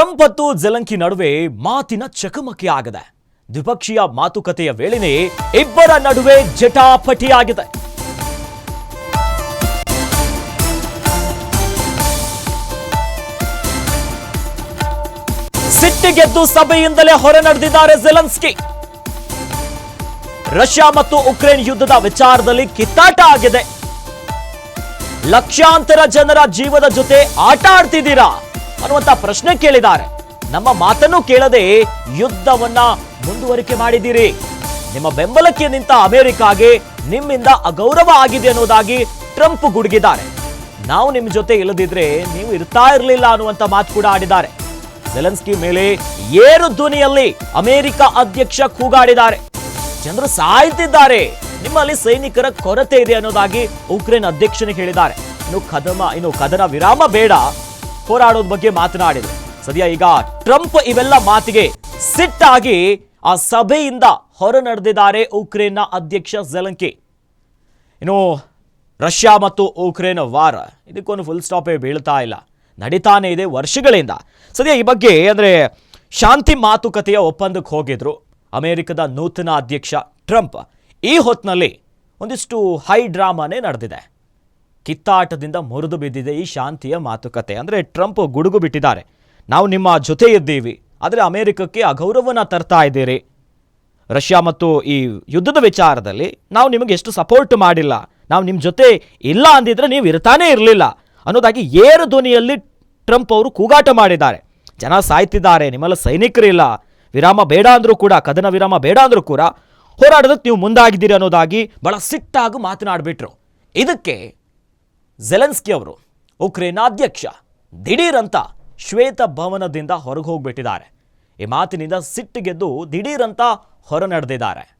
Trump ಮತ್ತು ಜೆಲಂಕಿ ನಡುವೆ ಮಾತಿನ ಚಕಮಕಿ ಆಗಿದೆ, ದ್ವಿಪಕ್ಷೀಯ ಮಾತುಕತೆಯ ವೇಳೆನೇ ಇಬ್ಬರ ನಡುವೆ ಜಟಾಪಟಿಯಾಗಿದೆ ಸಿಟ್ಟಿಗೆದ್ದು ಸಭೆಯಿಂದಲೇ ಹೊರ ನಡೆದಿದ್ದಾರೆ ಜೆಲನ್ಸ್ಕಿ. ರಷ್ಯಾ ಮತ್ತು ಉಕ್ರೇನ್ ಯುದ್ಧದ ವಿಚಾರದಲ್ಲಿ ಕಿತ್ತಾಟ ಆಗಿದೆ. ಲಕ್ಷಾಂತರ ಜನರ ಜೀವದ ಜೊತೆ ಆಟ ಆಡ್ತಿದ್ದೀರಾ ಅನ್ನುವಂತ ಪ್ರಶ್ನೆ ಕೇಳಿದ್ದಾರೆ. ನಮ್ಮ ಮಾತನ್ನು ಕೇಳದೆ ಯುದ್ಧವನ್ನ ಮುಂದುವರಿಕೆ ಮಾಡಿದ್ದೀರಿ. ನಿಮ್ಮ ಬೆಂಬಲಕ್ಕೆ ನಿಂತ ಅಮೆರಿಕಾಗೆ ನಿಮ್ಮಿಂದ ಅಗೌರವ ಆಗಿದೆ ಅನ್ನೋದಾಗಿ ಟ್ರಂಪ್ ಗುಡುಗಿದ್ದಾರೆ. ನಾವು ನಿಮ್ಮ ಜೊತೆ ಇಲ್ಲದಿದ್ರೆ ನೀವು ಇರ್ತಾ ಇರಲಿಲ್ಲ ಅನ್ನುವಂತ ಮಾತು ಕೂಡ ಆಡಿದ್ದಾರೆ. ಜೆಲೆನ್ಸ್ಕಿ ಮೇಲೆ ಏರು ಧ್ವನಿಯಲ್ಲಿ ಅಮೆರಿಕ ಅಧ್ಯಕ್ಷ ಕೂಗಾಡಿದ್ದಾರೆ. ಜನರು ಸಾಯ್ತಿದ್ದಾರೆ. ನಿಮ್ಮಲ್ಲಿ ಸೈನಿಕರ ಕೊರತೆ ಇದೆ ಅನ್ನೋದಾಗಿ ಉಕ್ರೇನ್ ಅಧ್ಯಕ್ಷನಿಗೆ ಹೇಳಿದ್ದಾರೆ. ಇನ್ನು ಕದಮ, ಇನ್ನು ಕದನ ವಿರಾಮ ಬೇಡ. ಹೋರಾಡೋದ್ ಬಗ್ಗೆ ಮಾತನಾಡಿದ್ರು ಸದ್ಯ ಈಗ ಟ್ರಂಪ್ ಇವೆಲ್ಲ ಮಾತಿಗೆ ಸಿಟ್ಟಾಗಿ ಆ ಸಭೆಯಿಂದ ಹೊರ ನಡೆದಿದ್ದಾರೆ ಉಕ್ರೇನ್ನ ಅಧ್ಯಕ್ಷ ಝಲಂಕೆ ಇನ್ನು ರಷ್ಯಾ ಮತ್ತು ಉಕ್ರೇನ್ ವಾರ, ಇದಕ್ಕೊಂದು ಫುಲ್ ಸ್ಟಾಪೇ ಬೀಳ್ತಾ ಇಲ್ಲ. ನಡೀತಾನೆ ಇದೆ ವರ್ಷಗಳಿಂದ. ಸದ್ಯ ಈ ಬಗ್ಗೆ ಅಂದರೆ ಶಾಂತಿ ಮಾತುಕತೆಯ ಒಪ್ಪಂದಕ್ಕೆ ಹೋಗಿದ್ರು ಅಮೆರಿಕದ ನೂತನ ಅಧ್ಯಕ್ಷ ಟ್ರಂಪ್. ಈ ಹೊತ್ತಿನಲ್ಲಿ ಒಂದಿಷ್ಟು ಹೈ ಡ್ರಾಮಾನೇ ನಡೆದಿದೆ. ಕಿತ್ತಾಟದಿಂದ ಮುರಿದು ಬಿದ್ದಿದೆ ಈ ಶಾಂತಿಯ ಮಾತುಕತೆ. ಅಂದರೆ ಟ್ರಂಪ್ ಗುಡುಗು ಬಿಟ್ಟಿದ್ದಾರೆ. ನಾವು ನಿಮ್ಮ ಜೊತೆ ಇದ್ದೀವಿ ಆದರೆ ಅಮೆರಿಕಕ್ಕೆ ಅಗೌರವನ ತರ್ತಾ ಇದ್ದೀರಿ. ರಷ್ಯಾ ಮತ್ತು ಈ ಯುದ್ಧದ ವಿಚಾರದಲ್ಲಿ ನಾವು ನಿಮಗೆ ಎಷ್ಟು ಸಪೋರ್ಟ್ ಮಾಡಿಲ್ಲ. ನಾವು ನಿಮ್ಮ ಜೊತೆ ಇಲ್ಲ ಅಂದಿದ್ರೆ ನೀವು ಇರ್ತಾನೇ ಇರಲಿಲ್ಲ. ಅನ್ನೋದಾಗಿ ಏರು ಧ್ವನಿಯಲ್ಲಿ ಟ್ರಂಪ್ ಅವರು ಕೂಗಾಟ ಮಾಡಿದ್ದಾರೆ. ಜನ ಸಾಯ್ತಿದ್ದಾರೆ. ನಿಮ್ಮಲ್ಲ ಸೈನಿಕರಿಲ್ಲ. ವಿರಾಮ ಬೇಡ ಅಂದರೂ ಕೂಡ, ಕದನ ವಿರಾಮ ಬೇಡ ಅಂದರೂ ಕೂಡ ಹೋರಾಡೋದಕ್ಕೆ ನೀವು ಮುಂದಾಗಿದ್ದೀರಿ ಅನ್ನೋದಾಗಿ ಬಹಳ ಸಿಟ್ಟಾಗಿ ಮಾತನಾಡಿಬಿಟ್ರು. ಇದಕ್ಕೆ ಜೆಲೆನ್ಸ್ಕಿ ಅವರು ಉಕ್ರೇನ್ ಅಧ್ಯಕ್ಷ ದಿಢೀರಂತ ಶ್ವೇತ ಭವನದಿಂದ ಹೊರಗೆ ಹೋಗ್ಬಿಟ್ಟಿದ್ದಾರೆ. ಈ ಮಾತಿನಿಂದ ಸಿಟ್ಟಿಗೆದ್ದು ದಿಢೀರಂತ ಹೊರ ನಡೆದಿದ್ದಾರೆ